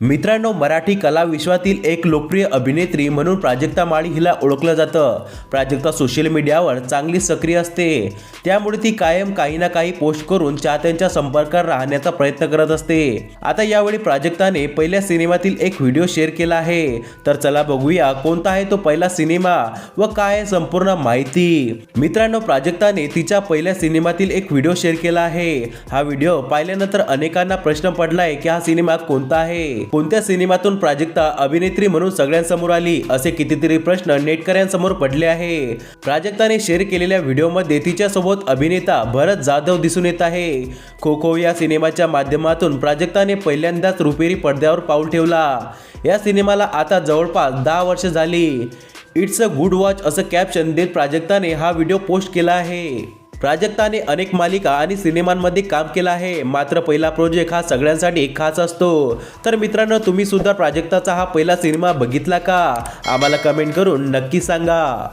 मित्रांनो मराठी कला विश्वातील एक लोकप्रिय अभिनेत्री म्हणून प्राजक्ता माळी हिला ओळखलं जातं. प्राजक्ता सोशल मीडियावर चांगली सक्रिय असते. त्यामुळे ती कायम काही ना काही पोस्ट करून चाहत्यांच्या संपर्कात राहण्याचा प्रयत्न करत असते. आता यावेळी प्राजक्ताने पहिल्या सिनेमातील एक व्हिडिओ शेअर केला आहे. तर चला बघूया कोणता आहे तो पहिला सिनेमा व काय आहे संपूर्ण माहिती. मित्रांनो प्राजक्ताने तिच्या पहिल्या सिनेमातील एक व्हिडिओ शेअर केला आहे. हा व्हिडिओ पाहिल्यानंतर अनेकांना प्रश्न पडलाय की हा सिनेमा कोणता आहे? कोणत्या सिनेमातून प्राजक्ता अभिनेत्री म्हणून सगळ्यांसमोर आली असे कितीतरी प्रश्न नेटकऱ्यांसमोर पडले आहे. प्राजक्ताने शेअर केलेल्या व्हिडिओमध्ये तिच्यासोबत अभिनेता भरत जाधव दिसून येत आहे. खो खो या सिनेमाच्या माध्यमातून प्राजक्ताने पहिल्यांदाच रुपेरी पडद्यावर पाऊल ठेवला. या सिनेमाला आता जवळपास दहा वर्ष झाली. इट्स अ गुड वॉच असं कॅप्शन देत प्राजक्ताने हा व्हिडिओ पोस्ट केला आहे. प्राजक्ताने अनेक मालिका आणि सिनेमांमध्ये काम केलं आहे. मात्र पहिला प्रोजेक्ट हा सगळ्यांसाठी खास असतो. तर मित्रांनो तुम्ही सुद्धा प्राजक्ताचा हा पहिला सिनेमा बघितला का? आम्हाला कमेंट करून नक्की सांगा.